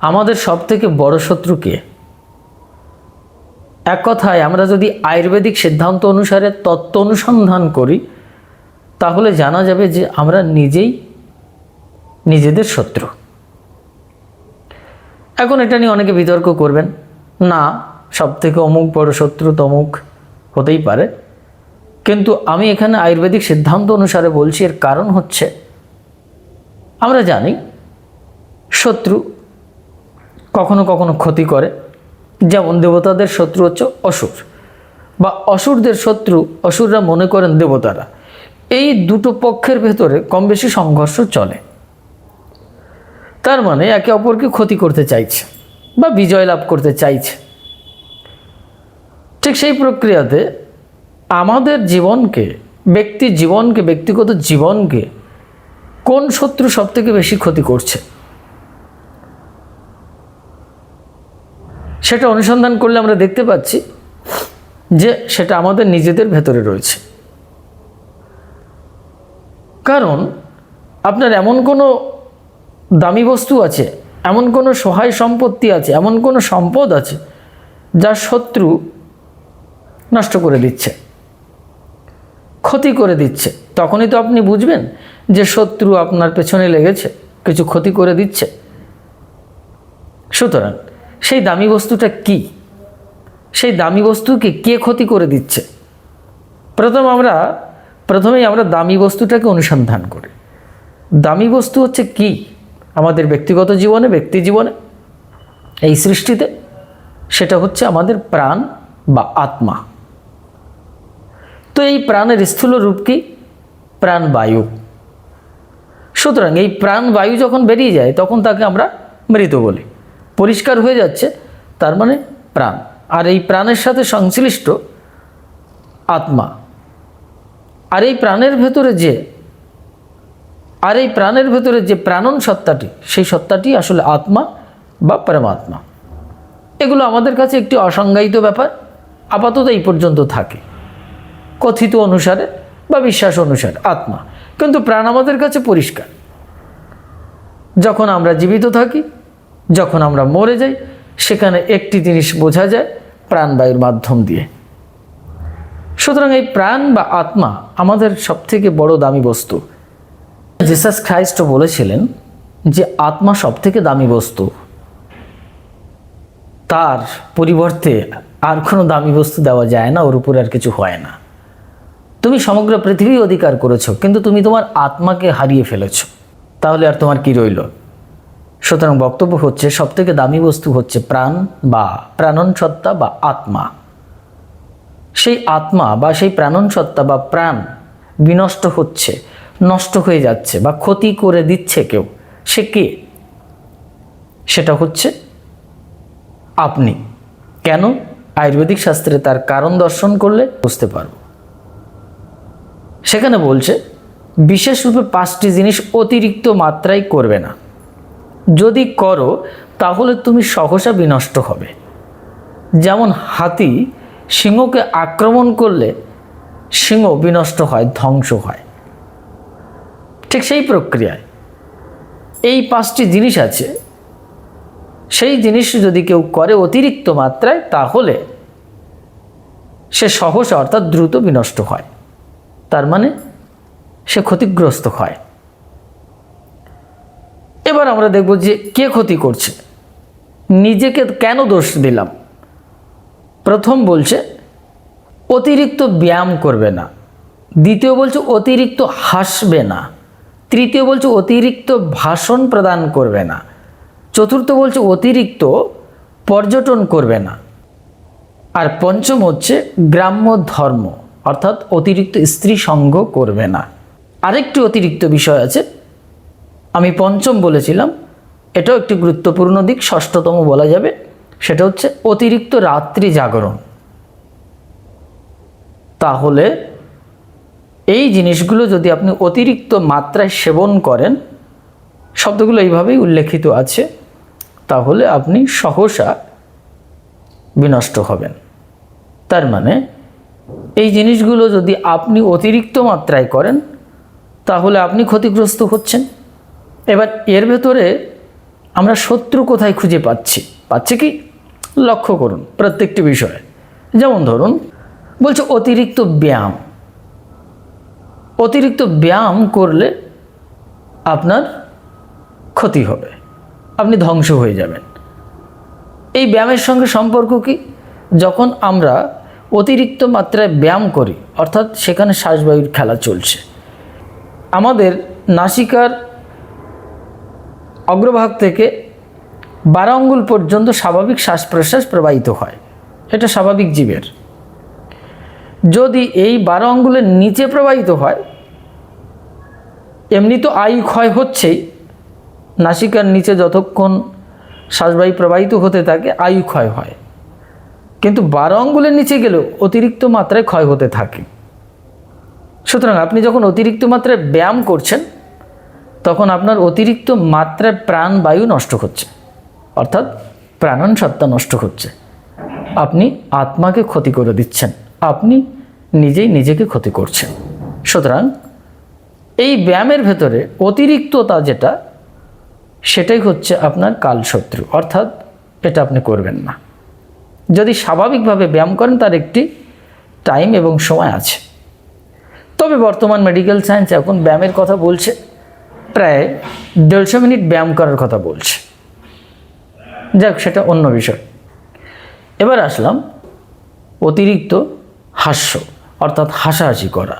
আমাদের সব থেকে বড় শত্রু কে? এক কথায়, আমরা যদি আয়ুর্বেদিক সিদ্ধান্ত অনুসারে তত্ত্ব অনুসন্ধান করি, তাহলে জানা যাবে যে আমরা নিজেই নিজেদের শত্রু। এখন এটা নিয়ে অনেকে বিতর্ক করবেন। না সব থেকে অমুক বড় শত্রু তমুক হতেই পারে। কিন্তু আমি এখানে আয়ুর্বেদিক সিদ্ধান্ত অনুসারে বলছি, এর কারণ হচ্ছে, আমরা জানি শত্রু কখনো কখনো ক্ষতি করে। যেমন দেবতাদের শত্রু হচ্ছে অসুর। বা অসুরদের শত্রু অসুররা মনে করেন দেবতারা। এই দুটো পক্ষের ভেতরে কম বেশি সংঘর্ষ চলে। তার মানে একে অপরকে ক্ষতি করতে চাইছে বা বিজয় লাভ করতে চাইছে। ঠিক সেই প্রক্রিয়াতে আমাদের জীবনকে, ব্যক্তি জীবনকে, ব্যক্তিগত জীবনকে কোন শত্রু সবথেকে বেশি ক্ষতি করছে? সেটা অনুসন্ধান করলে আমরা দেখতে পাচ্ছি যে সেটা আমাদের নিজেদের ভেতরে রয়েছে। কারণ আপনার এমন কোনো দামি বস্তু আছে, এমন কোনো সহায় সম্পত্তি আছে, এমন কোনো সম্পদ আছে যা শত্রু নষ্ট করে দিচ্ছে, ক্ষতি করে দিচ্ছে। তখনই তো আপনি বুঝবেন যে শত্রু আপনার পেছনে লেগেছে, কিছু ক্ষতি করে দিচ্ছে। সুতরাং সেই দামি বস্তুটা কি? সেই দামি বস্তুকে কে ক্ষতি করে দিচ্ছে? প্রথম আমরা, প্রথমেই আমরা দামি বস্তুটাকে অনুসন্ধান করি। দামি বস্তু হচ্ছে কি? আমাদের ব্যক্তিগত জীবনে, ব্যক্তি জীবনে, এই সৃষ্টিতে, সেটা হচ্ছে আমাদের প্রাণ বা আত্মা। তো এই প্রাণের স্থূল রূপ কি? প্রাণবায়ু সুতরাং এই প্রাণবায়ু যখন বেরিয়ে যায়, তখন তাকে আমরা মৃত বলি। পরিষ্কার হয়ে যাচ্ছে, তার মানে প্রাণ। আর এই প্রাণের সাথে সংশ্লিষ্ট আত্মা। আর এই প্রাণের ভেতরে যে, আর এই প্রাণের ভেতরে যে প্রাণন সত্তাটি, সেই সত্তাটি আসলে আত্মা বা পরমাত্মা। এগুলো আমাদের কাছে একটি অসংজ্ঞায়িত ব্যাপার, আপাতত এই পর্যন্ত থাকে। কথিত অনুসারে বা বিশ্বাস অনুসারে আত্মা। কিন্তু প্রাণ আমাদের কাছে পরিষ্কার। যখন আমরা জীবিত থাকি যখন আমরা মরে যাই, সেখানে একটি জিনিস বোঝা যায় প্রাণবায়ুর মাধ্যম দিয়ে। সুতরাং এই প্রাণ বা আত্মা আমাদের সবথেকে বড় দামি বস্তু। জিসাস খ্রাইস্ট বলেছিলেন যে আত্মা সবথেকে দামি বস্তু। তার পরিবর্তে আর কোনো দামি বস্তু দেওয়া যায় না, ওর উপরে আর কিছু হয় না। তুমি সমগ্র পৃথিবী অধিকার করেছ, কিন্তু তুমি তোমার আত্মাকে হারিয়ে ফেলেছো। তাহলে আর তোমার কি রইল? সুতরাং বক্তব্য হচ্ছে, সবথেকে দামি বস্তু হচ্ছে প্রাণ বা প্রাণন সত্তা বা আত্মা। সেই আত্মা বা সেই প্রাণন সত্তা বা প্রাণ বিনষ্ট হচ্ছে, নষ্ট হয়ে যাচ্ছে বা ক্ষতি করে দিচ্ছে কেউ, সে কে? সেটা হচ্ছে আপনি। কেন? আয়ুর্বেদিক শাস্ত্রে তার কারণ দর্শন করলে বুঝতে পারব। সেখানে বলছে, বিশেষরূপে পাঁচটি জিনিস অতিরিক্ত মাত্রায় করবে না। যদি করো, তাহলে তুমি সহসা বিনষ্ট হবে। যেমন হাতি সিংহকে আক্রমণ করলে সিংহ বিনষ্ট হয়, ধ্বংস হয়। ঠিক সেই প্রক্রিয়ায়। এই পাঁচটি জিনিস আছে। সেই জিনিস যদি কেউ করে অতিরিক্ত মাত্রায়, তাহলে সে সহসা অর্থাৎ দ্রুত বিনষ্ট হয়। তার মানে সে ক্ষতিগ্রস্ত হয়। এবার আমরা দেখব যে কে ক্ষতি করছে। নিজেকে কেন দোষ দিলাম? প্রথম বলছে, অতিরিক্ত ব্যায়াম করবে না। দ্বিতীয় বলছে, অতিরিক্ত হাসবে না। তৃতীয় বলছে, অতিরিক্ত ভাষণ প্রদান করবে না। চতুর্থ বলছে, অতিরিক্ত পর্যটন করবে না। আর পঞ্চম হচ্ছে, গ্রাম্য ধর্ম, অর্থাৎ অতিরিক্ত স্ত্রী সঙ্গ করবে না। আরেকটি অতিরিক্ত বিষয় আছে আমি পঞ্চম বলেছিলাম, এটাও একটি গুরুত্বপূর্ণ দিক, ষষ্ঠতম বলা যাবে, সেটা হচ্ছে অতিরিক্ত রাত্রি জাগরণ। তাহলে এই জিনিসগুলো যদি আপনি অতিরিক্ত মাত্রায় সেবন করেন, শব্দগুলো এইভাবেই উল্লেখিত আছে, তাহলে আপনি সহসা বিনষ্ট হবেন। তার মানে এই জিনিসগুলো যদি আপনি অতিরিক্ত মাত্রায় করেন, তাহলে আপনি ক্ষতিগ্রস্ত হচ্ছেন। এবার এর ভেতরে আমরা শত্রু কোথায় খুঁজে পাচ্ছি? পাচ্ছি কি? লক্ষ্য করুন প্রত্যেকটি বিষয়ে। যেমন ধরুন, বলছে অতিরিক্ত ব্যায়াম। অতিরিক্ত ব্যায়াম করলে আপনার ক্ষতি হবে। আপনি ধ্বংস হয়ে যাবেন। এই ব্যায়ামের সঙ্গে সম্পর্ক কি? যখন আমরা অতিরিক্ত মাত্রায় ব্যায়াম করি, অর্থাৎ সেখানে শ্বাসবায়ুর খেলা চলছে। আমাদের নাসিকার অগ্রভাগ থেকে বারো আঙ্গুল পর্যন্ত স্বাভাবিক শ্বাস প্রশ্বাস প্রবাহিত হয়। এটা স্বাভাবিক জীবের। যদি এই বারো আঙ্গুলের নিচে প্রবাহিত হয়, এমনি তো আয়ু ক্ষয় হচ্ছেই। নাসিকার নিচে যতক্ষণ শ্বাসবায়ু প্রবাহিত হতে থাকে, আয়ু ক্ষয় হয়। কিন্তু বারো আঙ্গুলের নিচে গেলেও অতিরিক্ত মাত্রায় ক্ষয় হতে থাকে। সুতরাং আপনি যখন অতিরিক্ত মাত্রায় ব্যায়াম করছেন তখন আপনার অতিরিক্ত মাত্রায় প্রাণবায়ু নষ্ট হচ্ছে। অর্থাৎ প্রাণন সত্তা নষ্ট হচ্ছে। আপনি আত্মাকে ক্ষতি করে দিচ্ছেন। আপনি নিজেই নিজেকে ক্ষতি করছেন। সুতরাং এই ব্যায়ামের ভেতরে অতিরিক্ততা যেটা, সেটাই হচ্ছে আপনার কালশত্রু। অর্থাৎ এটা আপনি করবেন না। যদি স্বাভাবিকভাবে ব্যায়াম করেন, তার একটি টাইম এবং সময় আছে। তবে বর্তমান মেডিকেল সায়েন্স এখন ব্যায়ামের কথা বলছে। প্রায় দেড়শো মিনিট ব্যায়াম করার কথা বলছে। যাক, সেটা অন্য বিষয়। এবার আসলাম অতিরিক্ত হাস্য, অর্থাৎ হাসাহাসি করা।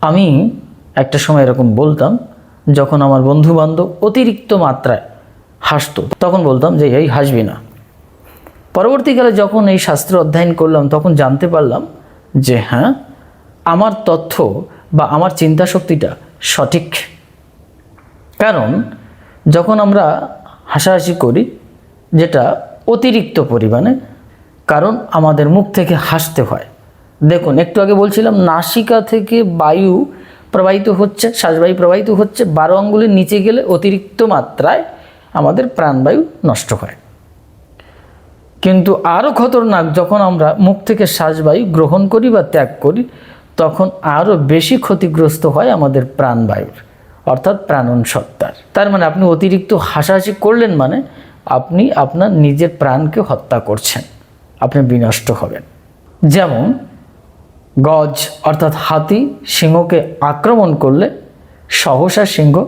আমি একটা সময় এরকম বলতাম, যখন আমার বন্ধু বান্ধব অতিরিক্ত মাত্রায় হাসতো, তখন বলতাম যে, এই, হাসবি না। পরবর্তীকালে যখন এই শাস্ত্র অধ্যয়ন করলাম, তখন জানতে পারলাম যে হ্যাঁ আমার তথ্য বা আমার চিন্তা শক্তিটা সঠিক কারণ যখন আমরা হাসাহাসি করি, যেটা অতিরিক্ত পরিমাণে, কারণ আমাদের মুখ থেকে হাসতে হয়। দেখুন, একটু আগে বলছিলাম, নাসিকা থেকে বায়ু প্রবাহিত হচ্ছে, শ্বাসবায়ু প্রবাহিত হচ্ছে, বারো আঙ্গুলের নিচে গেলে অতিরিক্ত মাত্রায় আমাদের প্রাণবায়ু নষ্ট হয়। কিন্তু আরও খতরনাক, যখন আমরা মুখ থেকে শ্বাসবায়ু গ্রহণ করি বা ত্যাগ করি, তখন আরও বেশি ক্ষতিগ্রস্ত হয় আমাদের প্রাণবায়ুর। অর্থাৎ প্রাণন সত্তার। তার মানে আপনি অতিরিক্ত হাসাহাসি করলেন মানে আপনি আপনার নিজের প্রাণকে হত্যা করছেন। আপনি বিনষ্ট হবেন। যেমন গজ অর্থাৎ হাতি সিংহকে আক্রমণ করলে সহসা সিংহ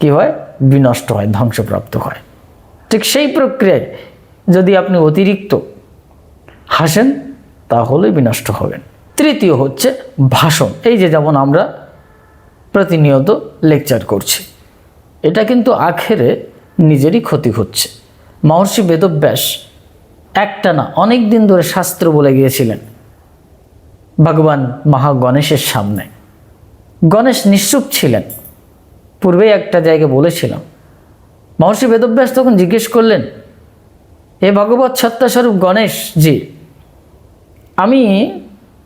কী হয়? বিনষ্ট হয়, ধ্বংসপ্রাপ্ত হয়। ঠিক সেই প্রক্রিয়ায় যদি আপনি অতিরিক্ত হাসেন তাহলে বিনষ্ট হবেন। তৃতীয় হচ্ছে ভাষণ। এই যে যেমন আমরা প্রতিনিয়ত লেকচার করছি। এটা কিন্তু আখেরে নিজেরই ক্ষতি হচ্ছে। মহর্ষি বেদব্যাস একটা না অনেক দিন ধরে শাস্ত্র বলে গিয়েছিলেন, ভগবান মহা গণেশের সামনে। গণেশ নিশ্চুপ ছিলেন। পূর্বেই একটা জায়গায় বলেছিলাম। মহর্ষি বেদব্যাস তখন জিজ্ঞেস করলেন হে ভগবত সত্তাস্বরূপ গণেশ জি, আমি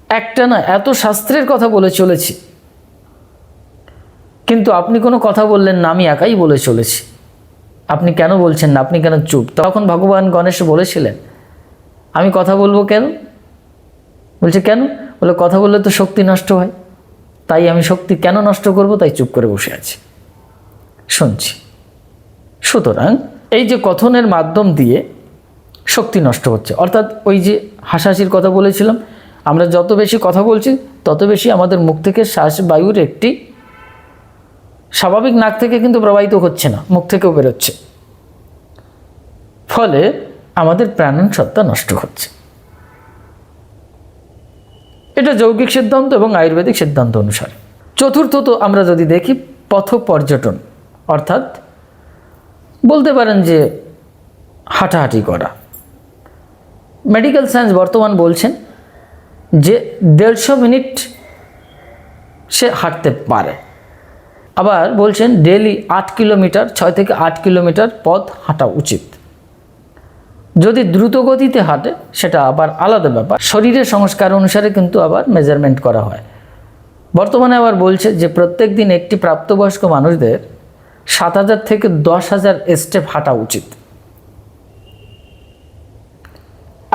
একটা না এত শাস্ত্রের কথা বলে চলেছি কিন্তু আপনি কোনো কথা বললেন না, আমি একাই বলে চলেছি। আপনি কেন বলছেন না? আপনি কেন চুপ? তখন ভগবান গণেশ বলেছিলেন, আমি কথা বলব কেন? বলছে, কেন? বলে, কথা বললে তো শক্তি নষ্ট হয়। তাই আমি শক্তি কেন নষ্ট করব? তাই চুপ করে বসে আছি। শুনছি। সুতরাং এই যে কথনের মাধ্যম দিয়ে শক্তি নষ্ট হচ্ছে, অর্থাৎ ওই যে হাসাহাসির কথা বলেছিলাম, আমরা যত বেশি কথা বলছি, তত বেশি আমাদের মুখ থেকে শ্বাস বায়ুর একটি স্বাভাবিক নাক থেকে কিন্তু প্রবাহিত হচ্ছে না, মুখ থেকেও বেরোচ্ছে। ফলে আমাদের প্রাণন সত্তা নষ্ট হচ্ছে। এটা যৌগিক সিদ্ধান্ত এবং আয়ুর্বেদিক সিদ্ধান্ত অনুসারে। চতুর্থত আমরা যদি দেখি, পথ পর্যটন, অর্থাৎ বলতে পারেন যে হাঁটাহাঁটি করা। মেডিকেল সায়েন্স বর্তমান বলছেন যে দেড়শো মিনিট সে হাঁটতে পারে। আবার বলছেন ডেলি আট কিলোমিটার, ছয় থেকে আট কিলোমিটার পথ হাঁটা উচিত। যদি দ্রুত গতিতে হাঁটে, সেটা আবার আলাদা ব্যাপার। শরীরের সংস্কার অনুসারে কিন্তু আবার মেজারমেন্ট করা হয়। বর্তমানে আবার বলছে যে, প্রত্যেক দিন একটি প্রাপ্তবয়স্ক মানুষদের সাত হাজার থেকে দশ হাজার স্টেপ হাঁটা উচিত।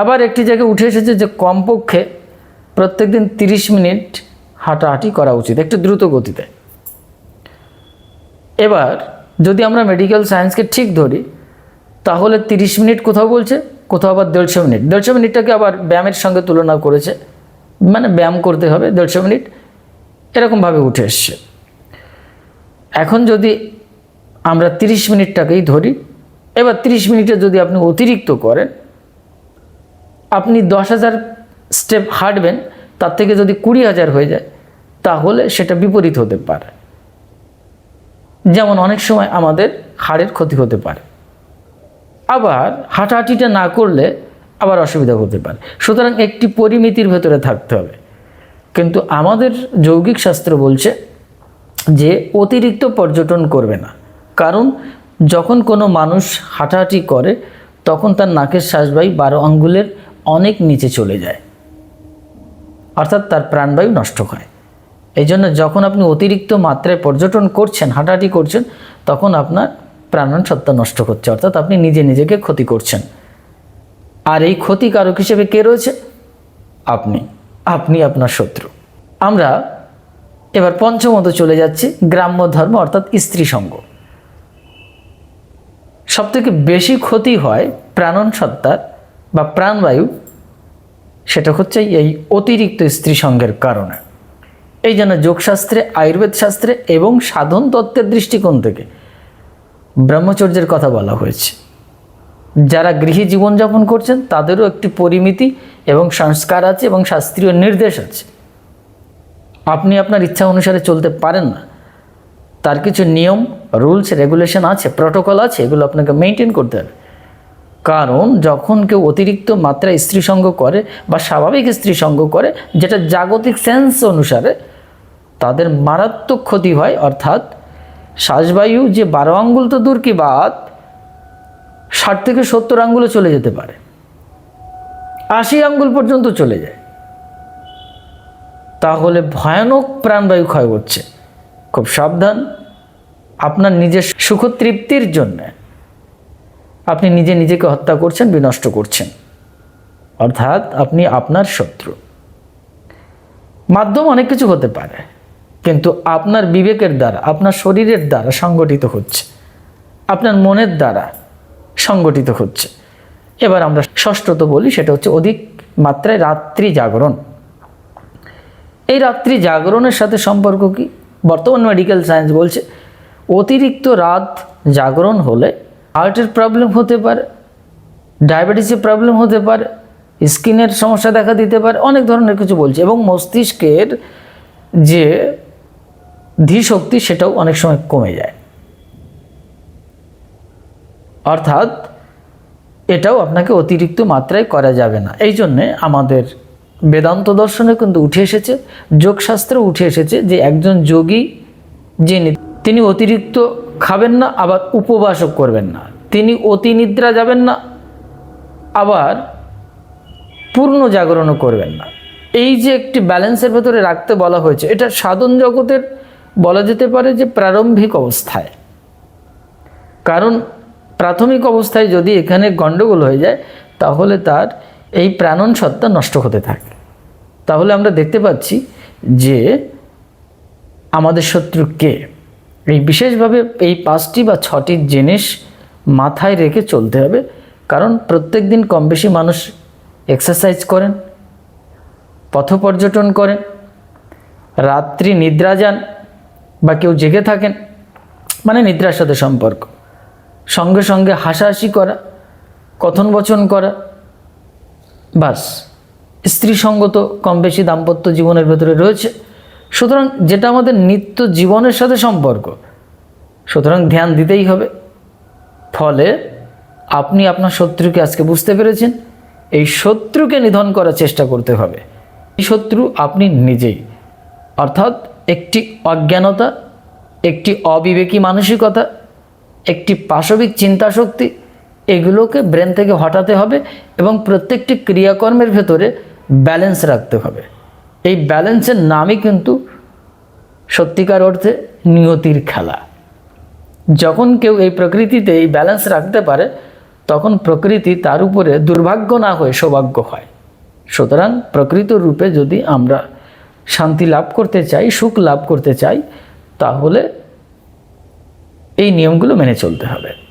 আবার একটি জায়গায় উঠে এসেছে যে, কমপক্ষে প্রত্যেক দিন তিরিশ মিনিট হাঁটাহাঁটি করা উচিত, একটু দ্রুত গতিতে এবার যদি আমরা মেডিকেল সায়েন্সকে ঠিক ধরি, তাহলে তিরিশ মিনিট কোথাও বলছে, কোথাও আবার দেড়শো মিনিট। দেড়শো মিনিটটাকে আবার ব্যায়ামের সঙ্গে তুলনা করেছে। মানে ব্যায়াম করতে হবে দেড়শো মিনিট। এরকমভাবে উঠে এসছে। এখন যদি আমরা তিরিশ মিনিটটাকেই ধরি, এবার তিরিশ মিনিটে যদি আপনি অতিরিক্ত করেন, আপনি দশ হাজার স্টেপ হাঁটবেন, তার থেকে যদি কুড়ি হাজার হয়ে যায়, তাহলে সেটা বিপরীত হতে পারে। যেমন অনেক সময় আমাদের হাড়ের ক্ষতি হতে পারে। আবার হাঁটাহাঁটিটা না করলে আবার অসুবিধা হতে পারে। সুতরাং একটি পরিমিতির ভেতরে থাকতে হবে। কিন্তু আমাদের যৌগিক শাস্ত্র বলছে যে অতিরিক্ত পর্যটন করবে না। কারণ যখন কোনো মানুষ হাঁটাহাঁটি করে, তখন তার নাকের শ্বাসবায়ু বারো আঙ্গুলের অনেক নিচে চলে যায়। অর্থাৎ তার প্রাণবায়ু নষ্ট হয়। এই জন্য যখন আপনি অতিরিক্ত মাত্রায় পর্যটন করছেন, হাঁটাহাঁটি করছেন, তখন আপনার প্রাণন সত্তা নষ্ট করছে অর্থাৎ আপনি নিজে নিজেকে ক্ষতি করছেন। আর এই ক্ষতিকারক হিসেবে কে রয়েছে? আপনি। আপনি আপনার শত্রু। আমরা এবার পঞ্চমত চলে যাচ্ছি, গ্রাম্য ধর্ম, অর্থাৎ স্ত্রী সঙ্গ। সবথেকে বেশি ক্ষতি হয় প্রাণন সত্তার বা প্রাণবায়ু, সেটা হচ্ছে এই অতিরিক্ত স্ত্রী সঙ্গের কারণে। এই জন্য যোগশাস্ত্রে, আয়ুর্বেদ শাস্ত্রে এবং সাধন তত্ত্বের দৃষ্টিকোণ থেকে ব্রহ্মচর্যের কথা বলা হয়েছে। যারা গৃহী জীবনযাপন করছেন, তাদেরও একটি পরিমিতি এবং সংস্কার আছে এবং শাস্ত্রীয় নির্দেশ আছে। আপনি আপনার ইচ্ছা অনুসারে চলতে পারেন না। তার কিছু নিয়ম, রুলস, রেগুলেশন আছে, প্রটোকল আছে, এগুলো আপনাকে মেনটেন করতে হবে। কারণ যখন কেউ অতিরিক্ত মাত্রায় স্ত্রী সঙ্গ করে বা স্বাভাবিক স্ত্রী সঙ্গ করে, যেটা জাগতিক সেন্স অনুসারে তাদের মারাত্মক ক্ষতি হয়, অর্থাৎ শ্বাসবায়ু যে বারো আঙ্গুল তো দূর কি বাদ ষাট থেকে সত্তর আঙ্গুলে চলে যেতে পারে। আশি আঙ্গুল পর্যন্ত চলে যায়। তাহলে ভয়ানক প্রাণবায়ু ক্ষয় করছে। খুব সাবধান। আপনার নিজের সুখতৃপ্তির জন্য আপনি নিজে নিজেকে হত্যা করছেন, বিনষ্ট করছেন। অর্থাৎ আপনি আপনার শত্রু। মাধ্যম অনেক কিছু হতে পারে। কিন্তু আপনার বিবেকের দ্বারা, আপনার শরীরের দ্বারা সংগঠিত হচ্ছে। আপনার মনের দ্বারা সংগঠিত হচ্ছে। এবার আমরা ষষ্ঠত বলি, সেটা হচ্ছে অধিক মাত্রায় রাত্রি জাগরণ। এই রাত্রি জাগরণের সাথে সম্পর্ক কি? বর্তমান মেডিকেল সায়েন্স বলছে, অতিরিক্ত রাত জাগরণ হলে হার্টের প্রবলেম হতে পারে ডায়াবেটিসের প্রবলেম হতে পারে স্কিনের সমস্যা দেখা দিতে পারে, অনেক ধরনের কিছু বলছে। এবং মস্তিষ্কের যে ধীশক্তি সেটাও অনেক সময় কমে যায়। অর্থাৎ এটাও আপনাকে অতিরিক্ত মাত্রায় করা যাবে না। এই জন্যে আমাদের বেদান্ত দর্শনে কিন্তু উঠে এসেছে, যোগশাস্ত্রে উঠে এসেছে যে একজন যোগী যিনি, তিনি অতিরিক্ত খাবেন না, আবার উপবাসও করবেন না। তিনি অতি নিদ্রা যাবেন না, আবার পূর্ণ জাগরণও করবেন না। এই যে একটি ব্যালেন্সের ভেতরে রাখতে বলা হয়েছে, এটা সাধন জগতের বলা যেতে পারে যে প্রারম্ভিক অবস্থায়। কারণ প্রাথমিক অবস্থায় যদি এখানে গণ্ডগোল হয়ে যায়, তাহলে তার এই প্রাণন সত্তা নষ্ট হতে থাকে। তাহলে আমরা দেখতে পাচ্ছি যে আমাদের শত্রু কে? এই বিশেষভাবে এই পাঁচটি বা ছটি জিনিস মাথায় রেখে চলতে হবে। কারণ প্রত্যেক দিন কম বেশি মানুষ এক্সারসাইজ করেন, পথ পর্যটন করেন, রাত্রি নিদ্রা যান বা কেউ জেগে থাকেন মানে নিদ্রার সাথে সম্পর্ক। সঙ্গে সঙ্গে হাসাহাসি করা, কথন বচন করা, বাস। স্ত্রী সঙ্গ তো কম বেশি দাম্পত্য জীবনের ভেতরে রয়েছে। সুতরাং যেটা আমাদের নিত্য জীবনের সাথে সম্পর্ক, সুতরাং ধ্যান দিতেই হবে। ফলে আপনি আপনার শত্রুকে আজকে বুঝতে পেরেছেন, এই শত্রুকে নিধন করার চেষ্টা করতে হবে। এই শত্রু আপনি নিজেই। অর্থাৎ একটি অজ্ঞানতা, একটি অবিবেকী মানসিকতা, একটি পাশবিক চিন্তাশক্তি, এগুলোকে ব্রেন থেকে হটাতে হবে এবং প্রত্যেকটি ক্রিয়াকর্মের ভেতরে ব্যালেন্স রাখতে হবে। এই ব্যালেন্সের নামই কিন্তু সত্যিকার অর্থে নিয়তির খেলা। যখন কেউ এই প্রকৃতিতে এই ব্যালেন্স রাখতে পারে, তখন প্রকৃতি তার উপরে দুর্ভাগ্য না হয়ে সৌভাগ্য হয়। সুতরাং প্রকৃত রূপে যদি আমরা শান্তি লাভ করতে চাই সুখ লাভ করতে চাই তাহলে এই নিয়মগুলো মেনে চলতে হবে।